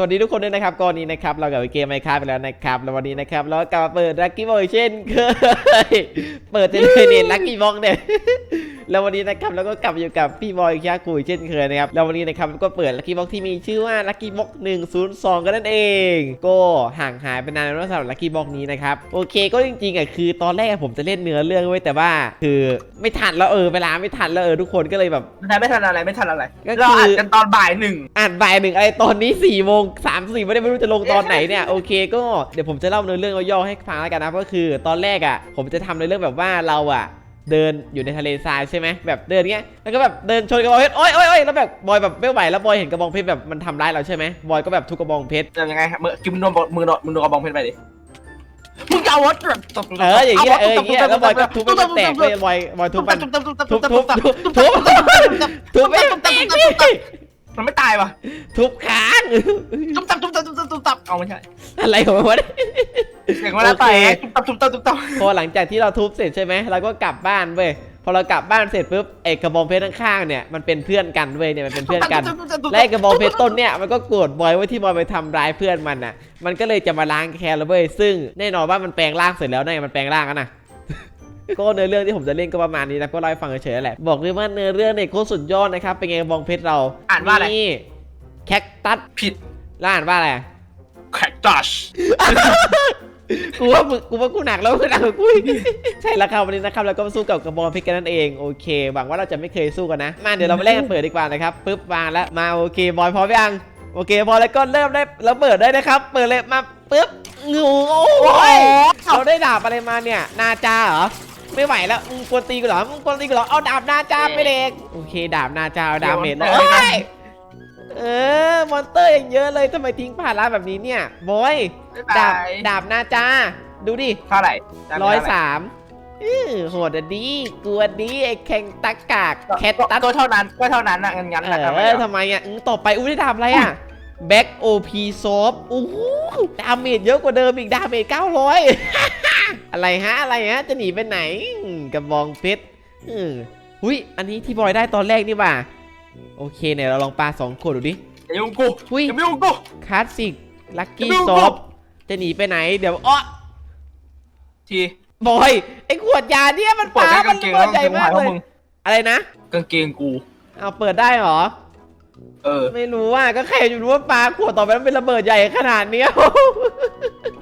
สวัสดีทุกคนด้วยนะครับก่อนนี้นะครับ เรากับเกมไมค์คาไปแล้วนะครับแล้ววันนี้นะครับเรากลับมาเปิดลักกี้บอยเช่นเคย เปิดเทเลเน็ตลักกี้บ็อกเนี่ย แล้ววันนี้นะครับเราก็กลับมาอยู่กับพี่บอยชาคุยเช่นเคยนะครับแล้ววันนี้นะครับก็เปิดลัคกี้บ็อกที่มีชื่อว่าลัคกี้บ็อก102กันนั่นเองก็ห่างหายไปนานแล้วสำหรับลัคกี้บ็อกนี้นะครับโอเคก็จริงๆอะคือตอนแรกผมจะเล่นเนื้อเรื่องไว้แต่ว่า คือไม่ทันแล้วเออเวลาไม่ทันแล้วเออทุกคนก็เลยแบบไม่ทันไม่ทันอะไรไม่ทันอะไรก็คือเราอัดกันตอนบ่ายหนึ่งอ่านบ่ายหนึ่งอะไรตอนนี้4ี่โมงสามสี่ไม่ได้ไม่รู้จะลงตอนไหนเนี่ยโอเคก็เดี๋ยวผมจะเล่าเนื้อเรื่องย่อๆให้ฟังแล้วกันนะก็คือ ตอนแรกอะผมจะทำในเรื่องแบบว่าเราอะ เดินอยู่ในทะเลทรายใช่ไหมแบบเดินเงี้ยแล้วก็แบบเดินชนกระบองเพชรโอ๊ยโอ๊ยโอ๊ยแล้วแบบบอยแบบไม่ไหวแล้วบอยเห็นกระบองเพชรแบบมันทำร้ายเราใช่ไหมบอยก็แบบทุบกระบองเพชรจะยังไงครับมือกินมือโดนบมือโดนมือโดนกระบองเพชรไปดิมึงจะเอาวัดเอออย่างเงี้ยเอออย่างเงี้ยแล้วบอยก็ทุบให้มันแตกเลยบอยบอยทุบมันทุบทุบทุบทุบทุบทุบทุบไม่แตกดิ มันไม่ตายวะทุบค้างทุบตับทุบตับทุบตับทุบตับเอาไม่ใช่อะไรของมันวะเนี่ยเสียงเวลาแตกทุบตับทุบตับทุบตับพอหลังจากที่เราทุบเสร็จใช่ไหมเราก็กลับบ้านเว้ยพอเรากลับบ้านเสร็จปุ๊บไอ้กระบองเพชรข้างๆเนี่ยมันเป็นเพื่อนกันเว้ยเนี่ยมันเป็นเพื่อนกันและไอ้กระบองเพชรต้นเนี่ยมันก็โกรธบอยไว้ที่บอยไปทำร้ายเพื่อนมันน่ะ มันก็เลยจะมาล้างแค้นแล้วเว้ยซึ่งแน่นอนว่ามันแปลงร่างเสร็จแล้วเนี่ยมันแปลงร่างกันนะ ก็เนื้อเรื่องที่ผมจะเล่นก็ประมาณนี้นะก็เล่าให้ฟังเฉยๆแหละบอกเลยว่าเนื้อเรื่องเนี่ยโคตรสุดยอดนะครับเป็นไงกระบองเพชรเราอ่านว่าอะไร นี่แคคตัสผิดแล้วอ่านว่าอะไรแคคตัส กูว่ามึงกูว่ากูหนักแล้วกูหนักกว่ากูอีกใช่แล้วครับวันนี้นะครับเราก็มาสู้กับกระบองเพชรกันนั่นเองโอเคหวังว่าเราจะไม่เคยสู้กันนะมาเดี๋ยวเรามาเล่นกันเปิดดีกว่านะครับปึ๊บวางแล้วมาโอเคบอยพร้อมยังโอเคพอแล้วก็เริ่มได้แล้วเปิดได้นะครับ เปิดเลยมาปึ๊บงูโอ้ยเราได้ดาบอะไรมาเนี่ยนาจาเหรอ ไม่ไหวแล้วมึงกวนตีกูเหรอมึงกวนตีกูเหรอเอาดาบนาจาไปเด็กโอเค ดาบนาจาเอาดาบเมจเลยโอ้ยเออมอนเตอร์อย่างเยอะเลยทำไมทิ้งผ่านร้านแบบนี้เนี่ยบอยดาบดาบนาจาดูดิเท่าไหร่ร้อยสามอื้อโหดอะดีกลัวดีไอ้แข่งตักกากแคทตัดก็เท่านั้นก็เท่านั้นนะงั้นงั้นเอนะอทำไมอะอื้อต่อไปอุ้ยได้ดาบอะไรอะแบ็กโอพีซอฟโอ้โหดาเมจเยอะกว่าเดิมอีกดาเมจเก้าร้อย อะไรฮะอะไรฮะจะหนีไปไหนอืมกระบองเพชรอือหุ้ยอันนี้ที่บอยได้ตอนแรกนี่บ่าโอเคเนี่ยเราลองปาสองขวดดูดิอย่ายุ่งกูหุ้ยอย่ายุ่งกูคลาสสิกลัคกี้ไม่รู้ซอฟจะหนีไปไหนเดี๋ยวอ้อทีบอยไอ้ขวดยาเนี่ยมันเปิดปาแค่มักานงเกงเปิแล้ดวใหญ่มึงมากหายเลแล้วยมึงอะไรนะกางเกงกูเอาเปิดได้เหรอเออ ไม่รู้อะก็ใครจะรู้ว่าปลาขวดต่อไปมันเป็นระเบิดใหญ่ขนาดเนี้ย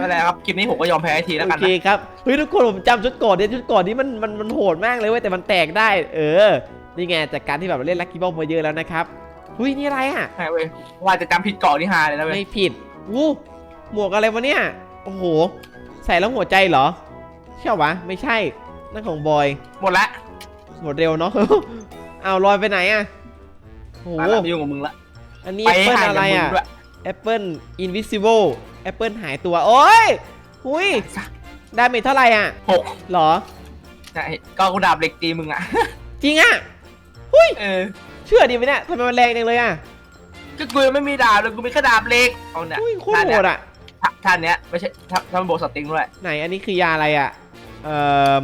ไม่เป็นไรครับคลิปนี้ผมก็ยอมแพ้ทีแล้วโอกันเคนะครับเฮ้ยทุกคนผมจำชุดก่อนเนี่ยชุดก่อนนี้มันมันมันโหดมากเลยเว้ยแต่มันแตกได้ เออนี่ไงจากการที่แบบเราเล่นลักกี้บอลมาเยอะแล้วนะครับหุ้ยนี่อะไรอะ ใช่เว้ยว่าจะจำผิดเกาะนี่ฮาเลยนะเว้ยไม่ผิดวู้หมวกอะไรวะเนี่ย โอ้โห ใส่แล้วหัวใจเหรอใช่วะ ไม่ใช่ นั่นของบอย หมดละหมดเร็วเนาะ เอาลอยไปไหนอะโอ้โห มาละไม่ยุ่งกับมึงละอันนี้ไปแอปเปิลห่างอะไรจากมึงอะด้วยแอปเปิลอินวิซิเบิล แอปเปิลหายตัว โอ้ยหุยดาเมจเท่าไหร่อะหกหรอ ใช่ก็กูดาบเหล็กตีมึงอะ จริงอะเออ เชื่อดีไหมเนี่ยทำไมมันแรงจังเลยอะ ก็กูยังไม่มีดาบเลยกูมีแค่ดาบเหล็ก เอาเนี่ยอุ้ยโคตรโหดอะท่าท่านเนี้ยไม่ใช่ท่าท่านโบสติงด้วย ไหนอันนี้คือยาอะไรอะ เอ่อ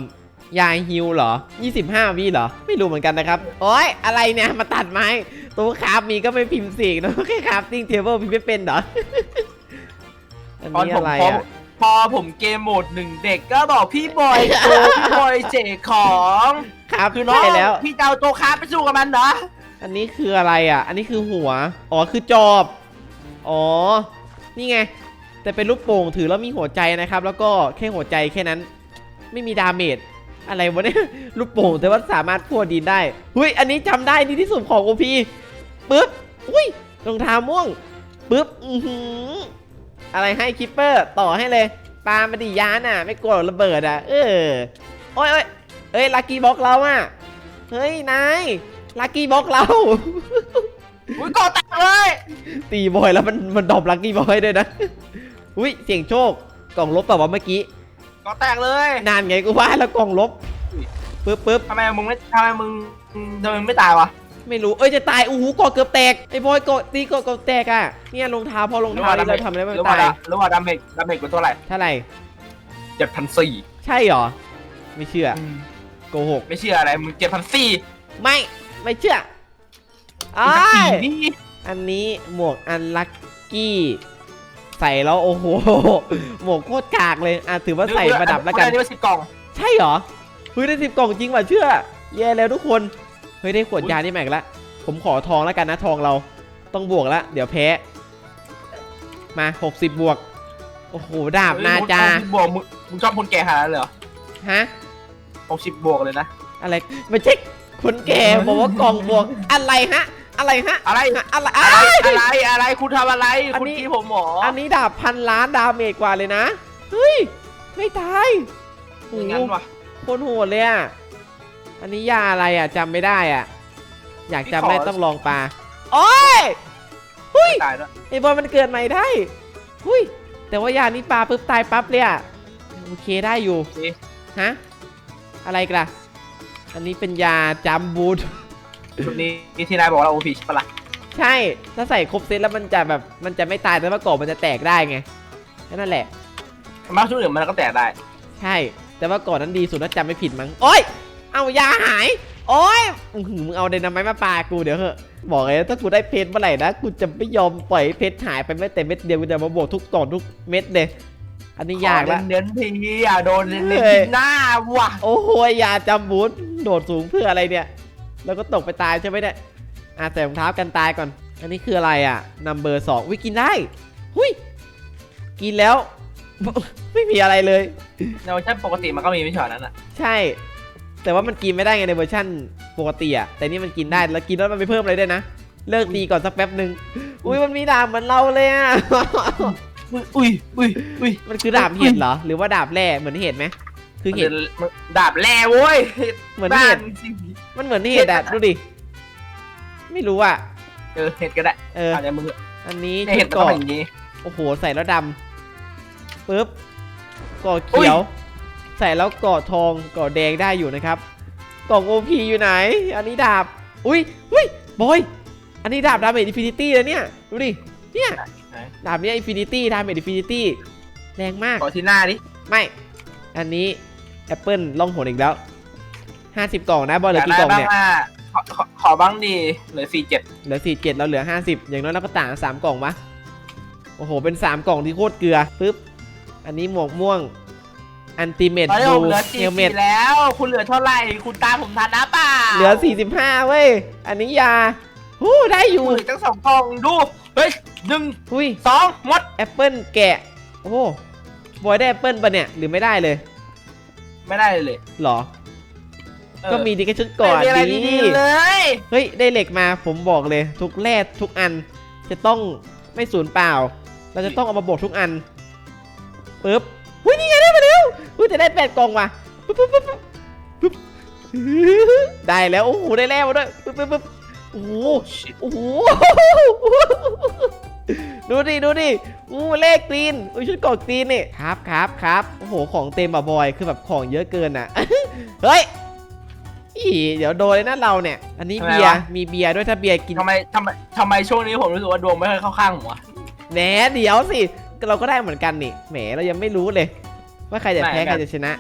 ยาฮิวเหรอ 25 วิเหรอ ไม่รู้เหมือนกันนะครับ โอ้ยอะไรเนี่ย มาตัดไม้ตัวคราฟมีก็ไม่พิมพ์สีกนะแค่คราฟติ้งเทเบิลพิมพ์ไม่เป็นเหรอ อันตอนนี้ผมอะไรพออะ พอผมเกมโหมดหนึ่งเด็กก็บอกพี่บอยโกพี่บอยเจกของครับคือน้องใช่แล้ว พี่จะเอาตัวค้าไปสู้กับมันเหรออันนี้คืออะไรอะ อันนี้คือหัว อ๋อ คือจอบ อ๋อ นี่ไง แต่เป็นลูกโป่งถือแล้วมีหัวใจนะครับ แล้วก็แค่หัวใจแค่นั้น ไม่มีดาเมจ อะไรวะเนี่ย ลูกโป่งแต่ว่าสามารถพัวดินได้ หุยอันนี้จำได้นี่ที่สุดของโอพีปึ๊บ อุ้ย รองเท้าม่วง ปึ๊บ อือหือ อะไรให้คิปเปอร์ต่อให้เลยปามาดิยานอะ ไม่กลัวหรอกระเบิดอะ เออโอ้ยโอ้ยเอ้ยลักกี้บ็อกเราอะเฮ้ยนายลักกี้บ็อกเราอุ้ยก่อแตกเลยตีบอยแล้วมันมันดรอปลักกี้บอยด้วยนะอุ้ยเสียงโชคกล่องลบแบบว่าเมื่อกี้ก่อแตกเลยนานไงกูว่าแล้วกล่องลบปึ๊บปึ๊บทำไมมึงไม่ทำไมมึงทำไมมึงไม่ตายวะ ไม่รู้ เอ้ยจะตายอู้หูกอเกือบแตกไอ้บอยกอตีกอเกือบแตกอะเนี่ยรองเท้าพอรองเท้าที่เราทำอะไรไม่หรือว่าตายหรือว่าดาเมจดาเมจกูเท่าไหร่เท่าไหร่เจ็ดพันสี่ใช่เหรอ ไม่เชื่อโกหก ไม่เชื่ออะไรมึงเจ็ดพันสี่ไม่ ไม่เชื่ออ้าสี่ยนี่อันนี้หมวกอันลักกกี้ ใส่แล้วโอ้โห หมวกโคตรกากเลยอะถือว่าใส่ประดับแล้วกันอันนี้ว่าสิบกล่อง ใช่เหรอเฮ้ยได้สิบกล่องจริงว่ะเชื่อ แย่แล้วทุกคน เฮ้ยได้ขวดยานี่แม็กละผมขอทองแล้วกันนะทองเราต้องบวกละเดี๋ยวแพ้ มา 60 บวก โอ้โหดาบนาจาหกสิบบวกมึงมึงชอบคนแก่ขนาดนั้นเลยเหรอฮะหกสิบบวกเลยนะ อะไรไม่ใช่คนแก่บอกว่ากล่องบวกอะไรฮะ อะไรฮะอะไรฮะอะไรอะอ้าไรยอะไรอะไรคุณทำอะไรอันคุณนี้กี้ผมหมออันนี้ดาบพันล้านดาเมจกว่าเลยนะเฮ้ยไม่ตายโอ้อย่างโหนั้นวะโคตรโหดเลยอะ อันนี้ยาอะไรอะจำไม่ได้อะ อยากจำได้ต้องลองปลาโอ้ยไม่ตายแล้วไอ้บอลมันเกิดใหม่ได้หุยแต่ว่ายานี้ปลาปุ๊บตายปั๊บเลยอะโอเคได้อยู่โอเคฮะอะไรกันล่ะอันนี้เป็นยาจำบูทชุดนี้ที่นายบอกว่าโอพีใช่ปะล่ะใช่ถ้าใส่ครบเซตแล้วมันจะแบบมันจะไม่ตายแต่ว่าก่อนมันจะแตกได้ไงแค่นั่นแหละมาชุดอื่นมันก็แตกได้ ใช่ แต่ว่าก่อนนั้นดีสุดถ้าจำไม่ผิดมั้งโอ๊ย เอายาหาย โอ๊ยอื้อหือมึงเอาไดนาไมต์มาปากูเดี๋ยวเหอะบอกเลยถ้ากูได้เพชรเมื่อไหร่นะกูจะไม่ยอมปล่อยให้เพชรหายไปแม้แต่เม็ดเดียวกูจะมาบวกทุกกล่องทุกเม็ดเลยอันนี้ยากละขอเน้นๆทีอย่าโดนเน้นเฮ้ๆยที่หน้าว่ะโอ้โหยาจำบูทโดดสูงเพื่ออะไรเนี่ย แล้วก็ตกไปตายใช่ไหมเนี่ยอะใส่รองเท้ากันตายก่อน อันนี้คืออะไรอะนัมเบอร์สองวิกินได้หุยกินแล้ว ไม่มีอะไรเลยในเวอร์ชันปกติมันก็มีไม่ใช่เหรอนั้นอะ ใช่ แต่ว่ามันกินไม่ได้ไงในเวอร์ชั่นปกติอะแต่นี่มันกินได้แล้วกินแล้วมันไม่เพิ่มอะไรด้วยนะ เลิกตีก่อนสักแป๊บหนึ่งอุ้ยมันมีดาบเหมือนเราเลยอะ อุ้ยอุ้ยอุ้ยมันคือดาบเห็ดเหรอ หรือว่าดาบแร่เหมือนเห็ดไหมคือเห็ดมันดาบแร่เว้ยเหมือนบ้าเห็ดนสิมันเหมือนเห็ดอะดูดิไม่รู้อะเออเห็ดก็ได้เอออาจจะมึงอันนี้เนี่ยชุเห็ดดมันก็เกาะเป็นอย่างนี้โอ้โหใส่แล้วดำปึ๊บเกาะเขียว ใส่แล้วเกาะทองเกาะแดงได้อยู่นะครับกล่องโอพีอยู่ไหน อันนี้ดาบ อุ้ยอุ้ยบอย อันนี้ดาบดาเมจอินฟินิตี้แล้วเนี่ย ดูดิ เนี่ย ดาบเนี้อินฟินิตี้ดาเมจอินฟินิตี้แรงมาก ขอที่หน้าดิ ไม่ อันนี้แอปเปิลล่องหนอีกแล้ว50กล่องนะบอยเหลือกี่กล่องเนี่ยยาบ้างอะขอขอขอบ้างดี เหลือสี่เจ็ดเหลือ47เราเหลือ50อย่างน้อยเราก็ต่างกัน3กล่องวะโอ้โห เป็น3กล่องที่โคตรเกลือปึ๊บ อันนี้หมวกม่วง อันติเมตตอนนี้ดูผมเหลือเฮสี่ลเมตแล้ว คุณเหลือเท่าไหร่ คุณตามผมทันนะเปล่าเหลือ 45 เว้ย อันนี้ยาหู้ได้อยู่ คุณเหลือตั้งสองกล่องดู เฮ้ยหนึ่งอุ้ยสองหมด แอปเปิลแกะ โอ้โหบอยได้แอปเปิลปะเนี่ย หรือไม่ได้เลยไม่ได้เลยหรอ เออก็มีดีแค่ชุดก่อนไม่มีอะไรดีดีๆเลย เฮ้ย ได้เหล็กมาผมบอกเลย ทุกแร่ทุกอัน จะต้องไม่สูญเปล่า เราจะต้องเอามาบวกทุกอันปึ๊บ อุ้ยนี่ไงได้มาแล้วอุ้ยแต่ได้แปดกล่องว่ะปึ๊บปึ๊บปึ๊บปึ๊บปึ๊บได้แล้วโอ้โหได้แล้วมาด้วยปึ๊บปึ๊บปึ๊บโอ้โหโอ้โหดูดิดูดิอู้เลขกรีนอุ้ยชุดกาะกรีนนี่ครับครับครับโอ้โหของเต็มอะบอยคือแบบของเยอะเกินอะเฮ้ยอีเดี๋ยวโดนเลยนะเราเนี่ย อันนี้เบียร์มีเบียร์ด้วยถ้าเบียร์กินทำไมทำไมทำไมช่วงนี้ผมรู้สึกว่าดวงไม่ค่อยเข้าข้างผมวะแหมเดี๋ยวสิ เราก็ได้เหมือนกันนี่แหมเรายังไม่รู้เลย ว่าใครจะแพ้ไม่ใครจะชนะ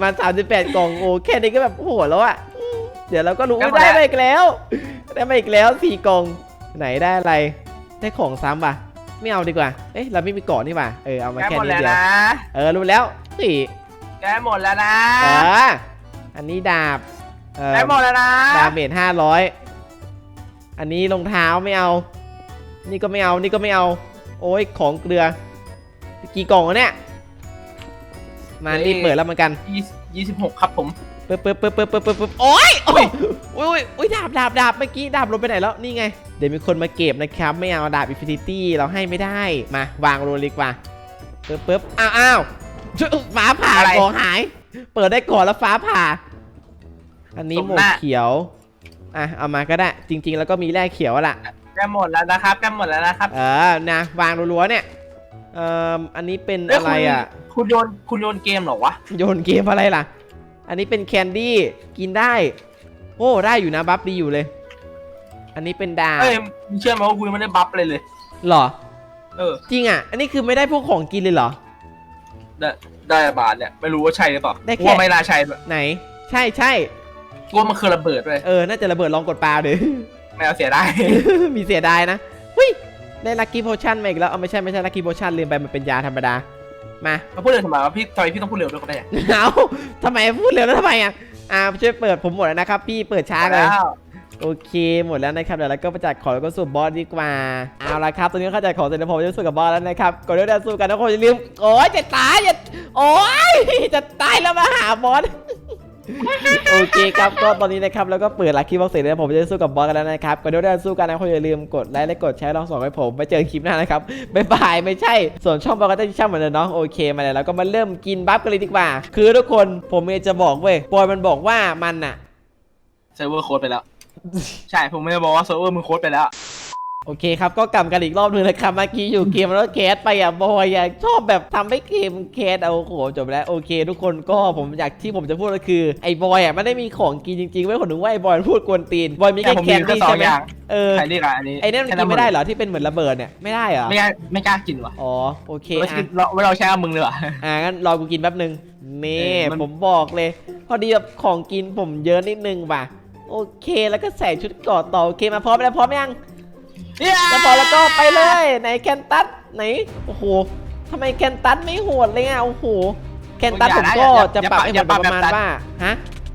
มา38กล่องโอ้แค่นี้ก็แบบโอ้โหแล้วอะอืมเดี๋ยวเราก็รู้ว่าได้มาอีกแล้ว ได้มาอีกแล้วสี่กล่องไหนได้อะไร ได้ของซ้ำป่ะ ไม่เอาดีกว่า เอ๊ะเราไม่มีเกาะนี่ป่ะเออเอามาแกแค่หมดนี้แล้วเดียวนะเออรู้แล้วสี่แกหมดแล้วนะเอออันนี้ดาบเออแกหมดแล้วนะดาเมจห้าร้อยอันนี้รองเท้าไม่เอา นี่ก็ไม่เอานี่ก็ไม่เอา โอ้ยของเกลือ กี่กล่องวะเนี่ย มารีบเปิดแล้วเหมือนกันยี่ยี่สิบหกครับผมปึ๊บปึ๊บปึ๊บปึ๊บปึ๊บปึ๊บปึ๊บโอ้ยโอ้ยโอ้ยโอ้ยโอ้ยดาบดาบดาบเมื่อกี้ดาบลงไปไหนแล้วนี่ไง เดี๋ยวมีคนมาเก็บนะครับ ไม่เอาดาบอินฟินิตี้เราให้ไม่ได้มาวางลงดีกว่าปึ๊บปึ๊บอ้าวอ้าวช่วยฟ้าผ่าอะไรของหาย เปิดได้ก่อนแล้วฟ้าผ่า อันนี้สมหมวหกน้าเขียวอะเอามาก็ได้ จริง ๆ แล้วก็มีแร่เขียวอะล่ะแกหมดแล้วนะครับแกหมดแล้วนะครับเออนะวางรัวๆเนี่ย เอ่ออันนี้เป็นเอ้ยอะไรอะคุณโยนคุณโยนเกมเหรอวะ โยนเกมอะไรล่ะ อันนี้เป็นแคนดี้กินได้ โอ้ได้อยู่นะบัฟดีอยู่เลย อันนี้เป็นดาบเอ้ยมึงเชื่อไหมว่ากูยังไม่ได้บัฟเลยเลย เหรอ เออ จริงอะ อันนี้คือไม่ได้พวกของกินเลยเหรอ ได้ได้บาทเนี่ยไม่รู้ว่าใช่หรือเปล่าได้แค่ กูว่าไม่น่าใช่ด้วยไหน ใช่ใช่กูว่ามันคือระเบิดด้วยเออ น่าจะระเบิดลองกดปลาเดี๋ยไม่เอาเสียได้ มีเสียดายนะเฮ้ย ได้ลัคกี้โพชั่นมาอีกแล้ว เอาไม่ใช่ไม่ใช่ลัคกี้โพชั่นลืมไปมันเป็นยาธรรมดา มามาพูดเร็วทำไมวะพี่ทำไมพี่ต้องพูดเร็วด้วยก็ได้เอาทำไมพูดเร็วแล้วทำไมอะอ่าช่วยเปิดผมหมดแล้วนะครับ พี่เปิดช้าเลย แล้วโอเคหมดแล้วนะครับเดี๋ยวเราก็ไปจัดของแล้วก็สู้บอสดีกว่าเอาละครับตอนนี้เข้าจัดของเสร็จแล้วผมจะสู้กับบอสแล้วนะครับก่อนที่จะสู้กันทุกคนอย่าลืมโอ้ยจะตายอย่าโอ้ยจะตายแล้วมาหาบอส โอเคครับก็ตอนนี้นะครับแล้วก็เปิดลัคกี้บ็อกเสร็จแล้วผมจะสู้กับบอสกันแล้วนะครับก่อนที่จะสู้กันนะคนอย่าลืมกดไลค์และกดแชร์ลองส่งให้ผมไปเจอคลิปหน้านะครับบ๊ายบายไม่ใช่ ส่วนช่องบอสก็จะช่างเหมือนเดิมเนาะโอเคมาเลยแล้วก็มาเริ่มกินบัฟกันเลยดีกว่า คือทุกคนผมมีจะบอกเว้ยบอยมันบอกว่ามันอะเซิร์ฟเวอร์โค้ดไปแล้ว ใช่ผมไม่ได้บอกว่าเซิร์ฟเวอร์มึงโค้ดไปแล้ว โอเคครับ ก็กลับกันอีกรอบหนึงนะครับ เมื่อกี้อยู่เกมแล้วแคสไปอะบอยอะชอบแบบทำให้เกมแคสเอาโอ้โหจบแล้วโอเค ทุกคนก็ผมอยากที่ผมจะพูดก็คือไอ้บอยอะไม่ได้มีของกินจริงๆไว้ยคนหนึ่งว่าไอ้บอยมันพูดกวนตีนบอยมีแค่ผมแคมีนแค่ดี้สอใช่งไหมอย่างเออใครเรียกอะอันนี้ไอ้นั่นมันกินไม่ได้เหรอที่เป็นเหมือนระเบิดเนี่ยไม่ได้เหรอไม่กล้าไม่กล้ากินวะอ๋อโอเคไม่อะกินเราไม่เราใช้กับมึงเลยว่ะอะงั้นรอกูกินแป๊บนึงนี่เออมันผมบอกเลย พอดีแบบของกินผมเยอะนิดนึงว่ะโอเค แล้วก็ใส่ชุดเกราะต่อโอเคมาพร้อมแล้วพร้อมยังเนี่ย แล้วพอแล้วก็ไปเลยไหนแคนตัสไหนโอ้โหทำไมแคนตัสไม่โหดเลยอะโอ้โหแคนตัสผมก็จะปรับให้เหมือนประมาณว่าฮะ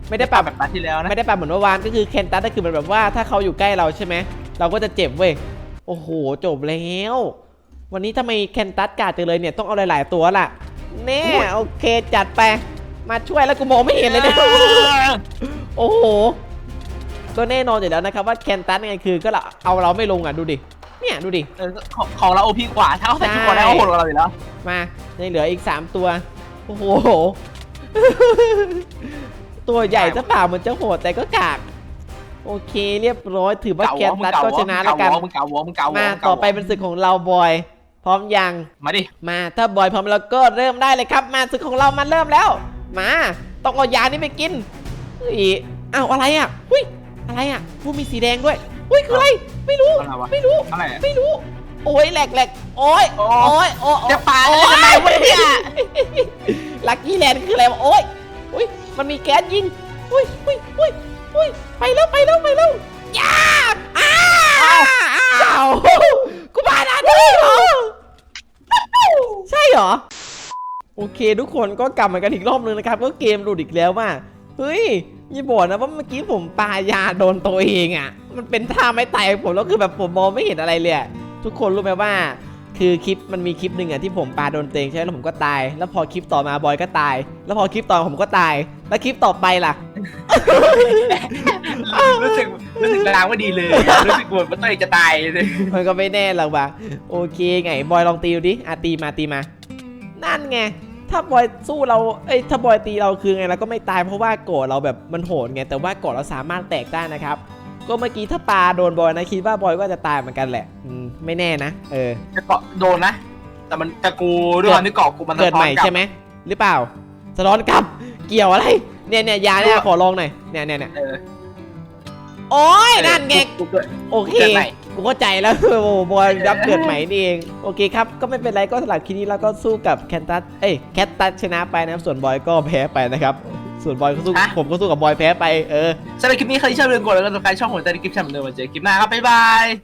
ไม่ได้ปรับแบบนัดที่แล้วนะไม่ได้ปรับเหมือนเมื่อวานก็คือแคนตัสก็คือมันแบบว่าถ้าเขาอยู่ใกล้เราใช่ไหมเราก็จะเจ็บเว้ยโอ้โหจบแล้ว วันนี้ทำไมแคนตัสกาดจังเลยเนี่ยต้องเอาหลาย ๆ ตัวล่ะแน่โอเคจัดไปมาช่วยแล้วกูมองไม่เห็นเลยเนี่ยโอ้โห ก็แน่นอนอยู่แล้วนะครับว่าแคนตัสเนี่ยคือก็เราเอาเราไม่ลงอะดูดิเนี่ยดูดิเออของของเราโอพีกว่า ถ้าเขาใส่ชุดก่อนได้ใช่เขาโหดกว่าเราอยู่แล้วมายังเหลืออีก 3 ตัว โอ้โห ตัวใหญ่ซะเปล่าเหมือนจะโหดแต่ก็กาก โอเคเรียบร้อยถือว่าแคนตัสก็ชนะแล้วกันมึงเก่าวอมึงเก่าวอมามึงเก่าวอต่อไปเป็นศึกของเราบอย พร้อมยัง มาดิ มาถ้าบอยพร้อมแล้วก็เริ่มได้เลยครับ มาศึกของเรามันเริ่มแล้ว มา ต้องเอายานี้ไปกินเฮ้ยอ้าวอะไรอะหุ้ย อะไรอะผู้มีสีแดงด้วยหุ้ยคืออะไร ไม่รู้ อะไรวะไม่รู้ อะไรอะ ไม่รู้ โอ้ยแหลกแหลกโอ้ยโอ้โอ้ยโอ้ยจะปาดโอ้จะทำไมวะเนี่ย ลักกี้แลนด์คืออะไรวะโอ้ยอุ้ย มันมีแก๊สยิง อุ้ยอุ้ยอุ้ยอุ้ยไปแล้วไปแล้วไปแล้วย่าอ้าวอ้าวกูมาด่าด้วยเหรอ ใช่เหรอ โอเคทุกคนก็กลับมากันอีกรอบนึงนะครับ ก็เกมหลุดอีกแล้วว่า เฮ้ยอย่าบอกนะว่าเมื่อกี้ผมปายาโดนตัวเองอะ มันเป็นท่าไม่ตายของผมแล้วคือแบบผมมองไม่เห็นอะไรเลยอะทุกคนรู้ไหมว่า คือคลิปมันมีคลิปหนึ่งอะที่ผมปาโดนตัวเองใช่ไหมแล้วผมก็ตาย แล้วพอคลิปต่อมาบอยก็ตาย แล้วพอคลิปต่อผมก็ตาย แล้วคลิปต่อไปล่ะ รู้สึกรู้สึกรางว่าดีเลย รู้สึกปวดว่าตัวเองจะตายเลยมันก็ไม่แน่หรอกว่ะโอเคไงบอยลองตีดูดิอะตีมาตีมา นั่นไง ถ้าบอยสู้เรา เอ้ย ถ้าบอยตีเราคือไงเราก็ไม่ตายเพราะว่าโกรธเราแบบมันโหดไง แต่ว่าโกรธเราสามารถแตกได้นะครับ ก็เมื่อกี้ถ้าปาโดนบอยนะคิดว่าบอยก็จะตายเหมือนกันแหละอืมไม่แน่นะ เออ จะเกาะโดนนะ แต่มันแต่กูด้วยความที่เกาะกูมันเกิดใหม่ใช่ไหมหรือเปล่า สะท้อนกลับ เกี่ยวอะไร เนี่ยเนี่ยยาเนี่ยขอลองหน่อย เนี่ยเนี่ยเนี่ยเออ โอ้ยนั่นไง กูเกิดโอเค เกิดใหม่ กูเข้าใจแล้วโอ้โหบอยรับเกิดใหม่นี่เอง โอเคครับ ก็ไม่เป็นไรก็สำหรับคลิปนี้เราก็สู้กับแคนตัสเอ้ยแคทตัสชนะไปนะครับ ส่วนบอยก็แพ้ไปนะครับ ส่วนบอยก็สู้ผมก็สู้กับบอยแพ้ไปเออ สำหรับคลิปนี้ใครที่ชอบเรื่องกดแล้วก็สนใจช่องหัวใจในคลิปแชร์เหมือนเดิมมาเจอคลิปหน้าครับบ๊ายบาย